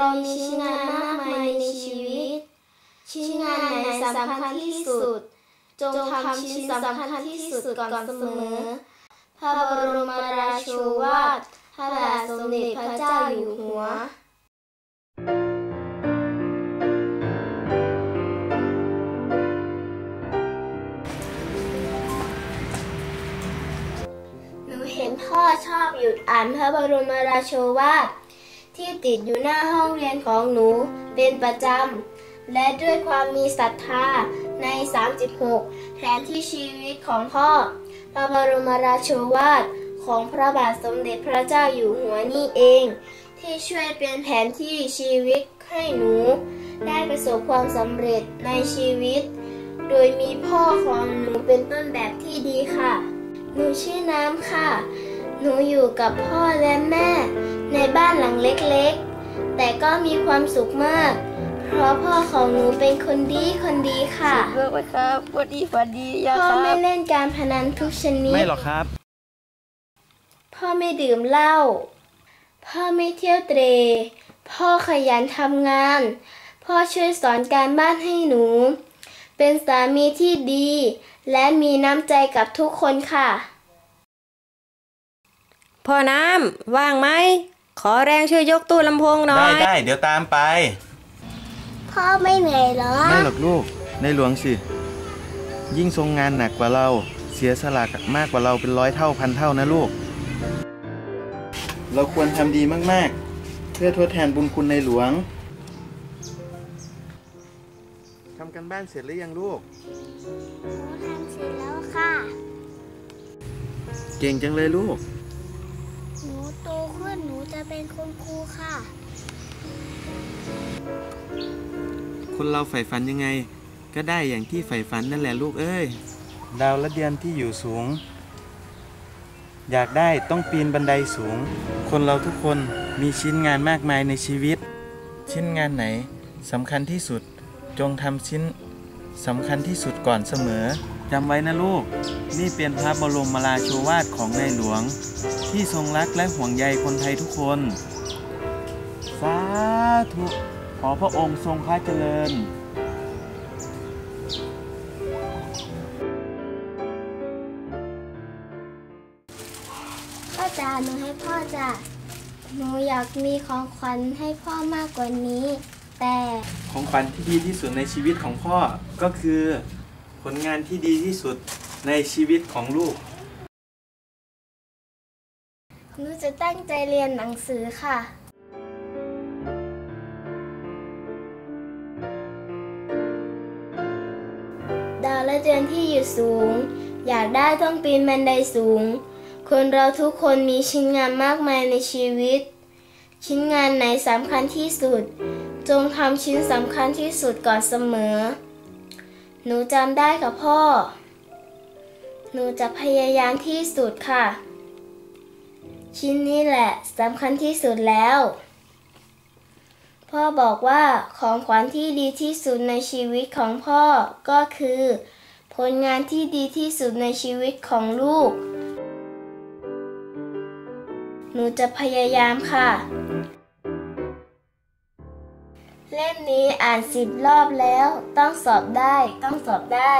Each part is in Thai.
รามีชิ้นงานมากมายในชีวิต ชิ้นงานไหนสำคัญที่สุด จงทำชิ้นสำคัญที่สุดก่อนเสมอ พระบรมราโชวาทพระบาทสมเด็จพระเจ้าอยู่หัวหนูเห็นพ่อชอบหยุดอ่านพระบรมราโชวาท ที่ติดอยู่หน้าห้องเรียนของหนูเป็นประจำ และด้วยความมีศรัทธาใน 36 แผนที่ชีวิตของพ่อ พระบรมราโชวาทของพระบาทสมเด็จพระเจ้าอยู่หัวนี่เอง ที่ช่วยเป็นแผนที่ชีวิตให้หนู ได้ประสบความสำเร็จในชีวิต โดยมีพ่อของหนูเป็นต้นแบบที่ดีค่ะ หนูชื่อน้ำค่ะ หนูอยู่กับพ่อและแม่ ในบ้านหลังเล็กๆ แต่ก็มีความสุขมาก เพราะพ่อของหนูเป็นคนดีคนดีค่ะเบิกไว้ครับสวัสดีสวัสดียาพ่อครัไม่บ เล่นการพนันทุกชนิด ไม่หรอกครับ พ่อไม่ดื่มเหล้า พ่อไม่เที่ยวเตร พ่อขยันทำงาน พ่อช่วยสอนการบ้านให้หนู เป็นสามีที่ดี และมีน้ำใจกับทุกคนค่ะ พ่อน้ำว่างไหม ขอแรงช่วยยกตู้ลำโพงหน่อได้ย ได้เดี๋ยวตามไป พ่อไม่เหนื่อยเหรอ ไม่หรอกลูก ในหลวงสิ ยิ่งทรงงานหนักกว่าเรา เสียสละมากกว่าเราเป็นร้อยเท่าพันเท่านะลูก เราควรทำดีมาก ๆ เพื่อทดแทนบุญคุณในหลวงทำกันบ้านเสร็จหรือยังลูก หนูทำเสร็จแล้วค่ะ เก่งจังเลยลูก หนูโตขึ้นหนูจะเป็นคุณครูค่ะ คนเราใฝ่ฝันยังไง ก็ได้อย่างที่ใฝ่ฝันนั่นแหละลูกเอ้ย ดาวและเดือนที่อยู่สูง อยากได้ต้องปีนบันไดสูง คนเราทุกคนมีชิ้นงานมากมายในชีวิต ชิ้นงานไหนสำคัญที่สุดจงทำชิ้นสำคัญที่สุดก่อนเสมอ จำไว้นะลูก นี่เป็นพระบรมราโชวาทของในหลวง ที่ทรงรักและห่วงใยคนไทยทุกคน สาธุ ขอพระองค์ทรงพระเจริญพ่อจ๋าหนูให้พ่อจ้ะหนูอยากมีของขวัญให้พ่อมากกว่านี้ แต่ของขวัญที่ดีที่สุดในชีวิตของพ่อก็คือ ผลงานที่ดีที่สุดในชีวิตของลูก หนูจะตั้งใจเรียนหนังสือค่ะ ดาวและเดือนที่อยู่สูง อยากได้ต้องปีนบันไดสูง คนเราทุกคนมีชิ้นงานมากมายในชีวิต ชิ้นงานไหนสำคัญที่สุด จงทำชิ้นสำคัญที่สุดก่อนเสมอ หนูจำได้กับพ่อ หนูจะพยายามที่สุดค่ะ ชิ้นนี้แหละสำคัญที่สุดแล้ว พ่อบอกว่าของขวัญที่ดีที่สุดในชีวิตของพ่อก็คือ ผลงานที่ดีที่สุดในชีวิตของลูก หนูจะพยายามค่ะ เล่มนี้อ่านสิบรอบแล้ว ต้องสอบได้ ต้องสอบได้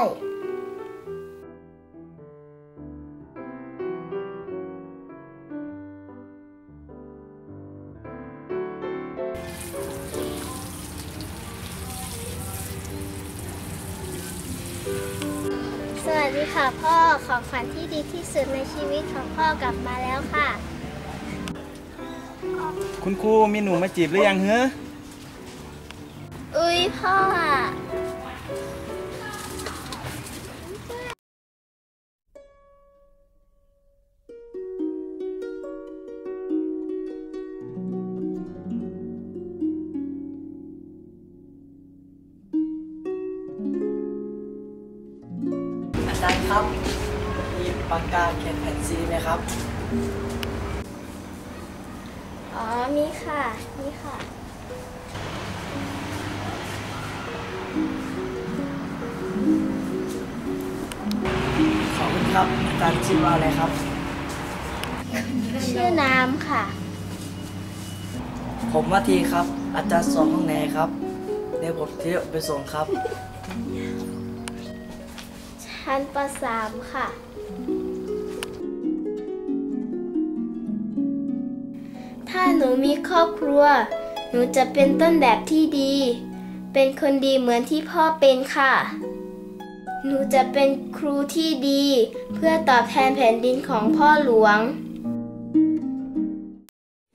สวัสดีค่ะพ่อของขวัญที่ดีที่สุดในชีวิตของพ่อกลับมาแล้วค่ะ คุณครูมีหนูมาจีบหรือยังเฮ้ออุ้ ยพ่อาจารย์ครับ มีปากกาเขียนแผ่นซีไหมครับ อ๋อ มีค่ะ มีค่ะ คุณครับอาจารย์ชื่อว่าอะไรครับ ชื่อน้ำค่ะ ผมว่าทีครับ อาจารย์สอนห้องไหนครับเดี๋ยวผมเที่ยวไปส่งครับ ชั้นป .3 ค่ะ ถ้าหนูมีครอบครัว หนูจะเป็นต้นแบบที่ดี เป็นคนดีเหมือนที่พ่อเป็นค่ะ หนูจะเป็นครูที่ดี เพื่อตอบแทนแผ่นดินของพ่อหลวง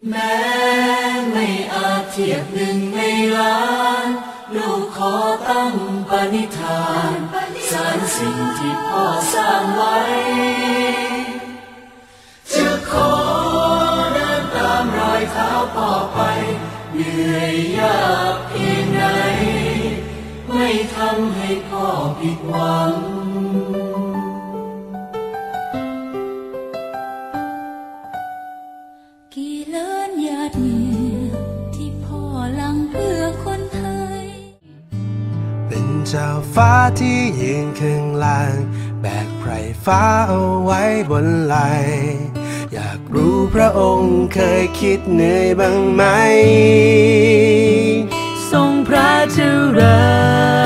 แม้ไม่อาจเทียบหนึ่งในล้าน ลูกขอตั้งปณิธานสารสิ่งที่พ่อสร้างไว้ จะขอเดินตามรอยเท้าพ่อไป เหนื่อยยากเพียงไหน ไม่ทำให้พ่อผิดหวัง กี่เล้นหยาดเหงื่อที่พ่อหลังเพื่อคนไทย เป็นเจ้าฟ้าที่ยืนข้างล่าง แบกไพรฟ้าเอาไว้บนไหลอยากรู้พระองค์เคยคิดเหนื่อยบ้างไหม ทรงพระเจริญ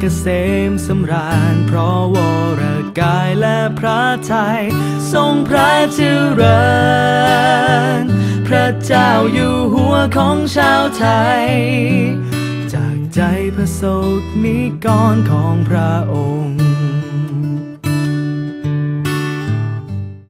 เกษมสำราญ เพราะวรกายและพระทัยทรงพระเจริญ พระเจ้าอยู่หัวของชาวไทย จากใจพระโสดนิกรของพระองค์